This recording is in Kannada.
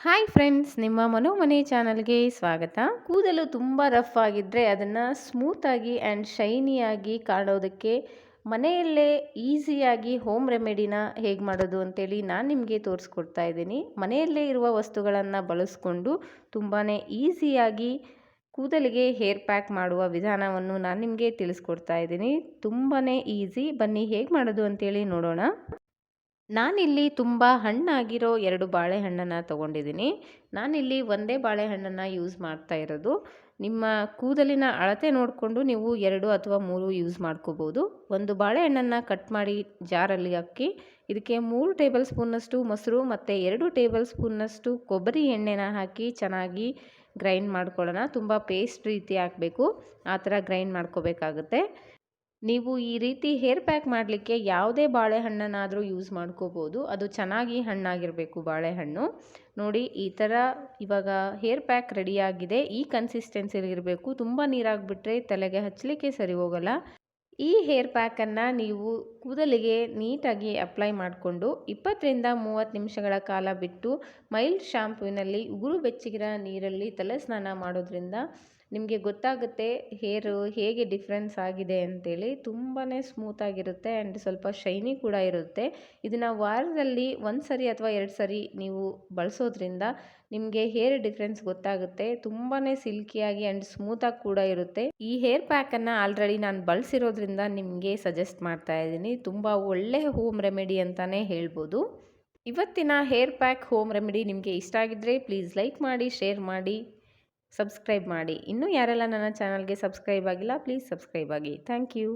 ಹಾಯ್ ಫ್ರೆಂಡ್ಸ್, ನಿಮ್ಮ ಮನೋಮನೆ ಚಾನಲ್ಗೆ ಸ್ವಾಗತ. ಕೂದಲು ತುಂಬ ರಫ್ ಆಗಿದ್ದರೆ ಅದನ್ನು ಸ್ಮೂತಾಗಿ ಆ್ಯಂಡ್ ಶೈನಿಯಾಗಿ ಕಾಣೋದಕ್ಕೆ ಮನೆಯಲ್ಲೇ ಈಸಿಯಾಗಿ ಹೋಮ್ ರೆಮಿಡಿನ ಹೇಗೆ ಮಾಡೋದು ಅಂತೇಳಿ ನಾನು ನಿಮಗೆ ತೋರಿಸ್ಕೊಡ್ತಾ ಇದ್ದೀನಿ. ಮನೆಯಲ್ಲೇ ಇರುವ ವಸ್ತುಗಳನ್ನು ಬಳಸ್ಕೊಂಡು ತುಂಬಾ ಈಸಿಯಾಗಿ ಕೂದಲಿಗೆ ಹೇರ್ ಪ್ಯಾಕ್ ಮಾಡುವ ವಿಧಾನವನ್ನು ನಾನು ನಿಮಗೆ ತಿಳಿಸ್ಕೊಡ್ತಾ ಇದ್ದೀನಿ. ತುಂಬಾ ಈಸಿ. ಬನ್ನಿ ಹೇಗೆ ಮಾಡೋದು ಅಂತೇಳಿ ನೋಡೋಣ. ನಾನಿಲ್ಲಿ ತುಂಬ ಹಣ್ಣಾಗಿರೋ ಎರಡು ಬಾಳೆಹಣ್ಣನ್ನು ತೊಗೊಂಡಿದ್ದೀನಿ. ನಾನಿಲ್ಲಿ ಒಂದೇ ಬಾಳೆಹಣ್ಣನ್ನು ಯೂಸ್ ಮಾಡ್ತಾ ಇರೋದು. ನಿಮ್ಮ ಕೂದಲಿನ ಅಳತೆ ನೋಡಿಕೊಂಡು ನೀವು ಎರಡು ಅಥವಾ ಮೂರು ಯೂಸ್ ಮಾಡ್ಕೋಬೋದು. ಒಂದು ಬಾಳೆಹಣ್ಣನ್ನು ಕಟ್ ಮಾಡಿ ಜಾರಲ್ಲಿ ಹಾಕಿ, ಇದಕ್ಕೆ ಮೂರು ಟೇಬಲ್ ಸ್ಪೂನ್ನಷ್ಟು ಮೊಸರು ಮತ್ತು ಎರಡು ಟೇಬಲ್ ಸ್ಪೂನ್ನಷ್ಟು ಕೊಬ್ಬರಿ ಎಣ್ಣೆನ ಹಾಕಿ ಚೆನ್ನಾಗಿ ಗ್ರೈಂಡ್ ಮಾಡ್ಕೊಳ್ಳೋಣ. ತುಂಬ ಪೇಸ್ಟ್ ರೀತಿ ಹಾಕಬೇಕು. ಆ ಥರ ಗ್ರೈಂಡ್ ಮಾಡ್ಕೋಬೇಕಾಗುತ್ತೆ. ನೀವು ಈ ರೀತಿ ಹೇರ್ ಪ್ಯಾಕ್ ಮಾಡಲಿಕ್ಕೆ ಯಾವುದೇ ಬಾಳೆಹಣ್ಣನ್ನಾದರೂ ಯೂಸ್ ಮಾಡ್ಕೋಬೋದು. ಅದು ಚೆನ್ನಾಗಿ ಹಣ್ಣಾಗಿರಬೇಕು ಬಾಳೆಹಣ್ಣು. ನೋಡಿ, ಈ ಥರ ಇವಾಗ ಹೇರ್ ಪ್ಯಾಕ್ ರೆಡಿಯಾಗಿದೆ ಈ ಕನ್ಸಿಸ್ಟೆನ್ಸಿಲಿರಬೇಕು ತುಂಬ ನೀರಾಗಿಬಿಟ್ರೆ ತಲೆಗೆ ಹಚ್ಚಲಿಕ್ಕೆ ಸರಿ ಹೋಗಲ್ಲ. ಈ ಹೇರ್ ಪ್ಯಾಕನ್ನು ನೀವು ಕೂದಲಿಗೆ ನೀಟಾಗಿ ಅಪ್ಲೈ ಮಾಡಿಕೊಂಡು ಇಪ್ಪತ್ತರಿಂದ ಮೂವತ್ತು ನಿಮಿಷಗಳ ಕಾಲ ಬಿಟ್ಟು ಮೈಲ್ಡ್ ಶಾಂಪೂವಿನಲ್ಲಿ ಉಗುರು ಬೆಚ್ಚಗಿರ ನೀರಲ್ಲಿ ತಲೆ ಸ್ನಾನ ಮಾಡೋದ್ರಿಂದ ನಿಮಗೆ ಗೊತ್ತಾಗುತ್ತೆ ಹೇರು ಹೇಗೆ ಡಿಫ್ರೆನ್ಸ್ ಆಗಿದೆ ಅಂತೇಳಿ ತುಂಬಾ ಸ್ಮೂತಾಗಿರುತ್ತೆ ಆ್ಯಂಡ್ ಸ್ವಲ್ಪ ಶೈನಿ ಕೂಡ ಇರುತ್ತೆ. ಇದನ್ನು ವಾರದಲ್ಲಿ ಒಂದು ಸರಿ ಅಥವಾ ಎರಡು ಸರಿ ನೀವು ಬಳಸೋದ್ರಿಂದ ನಿಮಗೆ ಹೇರ್ ಡಿಫ್ರೆನ್ಸ್ ಗೊತ್ತಾಗುತ್ತೆ. ತುಂಬಾ ಸಿಲ್ಕಿಯಾಗಿ ಆ್ಯಂಡ್ ಸ್ಮೂತಾಗಿ ಕೂಡ ಇರುತ್ತೆ. ಈ ಹೇರ್ ಪ್ಯಾಕನ್ನು ಆಲ್ರೆಡಿ ನಾನು ಬಳಸಿರೋದ್ರಿಂದ ನಿಮಗೆ ಸಜೆಸ್ಟ್ ಮಾಡ್ತಾ ಇದ್ದೀನಿ. ತುಂಬ ಒಳ್ಳೆ ಹೋಮ್ ರೆಮಿಡಿ ಅಂತಲೇ ಹೇಳ್ಬೋದು. ಇವತ್ತಿನ ಹೇರ್ ಪ್ಯಾಕ್ ಹೋಮ್ ರೆಮಿಡಿ ನಿಮಗೆ ಇಷ್ಟ ಆಗಿದ್ದರೆ ಪ್ಲೀಸ್ ಲೈಕ್ ಮಾಡಿ, ಶೇರ್ ಮಾಡಿ. ಸಬ್ಸ್ಕ್ರೈಬ್ ಮಾಡಿ. ಇನ್ನೂ ಯಾರೆಲ್ಲ ನನ್ನ ಚಾನಲ್ಗೆ ಸಬ್ಸ್ಕ್ರೈಬ್ ಆಗಿಲ್ಲ ಪ್ಲೀಸ್ ಸಬ್ಸ್ಕ್ರೈಬ್ ಆಗಿ. Thank you.